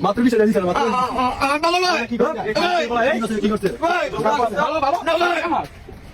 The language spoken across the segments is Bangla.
মাত্র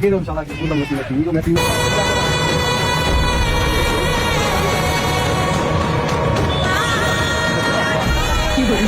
Pero sa lagi ko lang mas natingo, natingo. কি বলি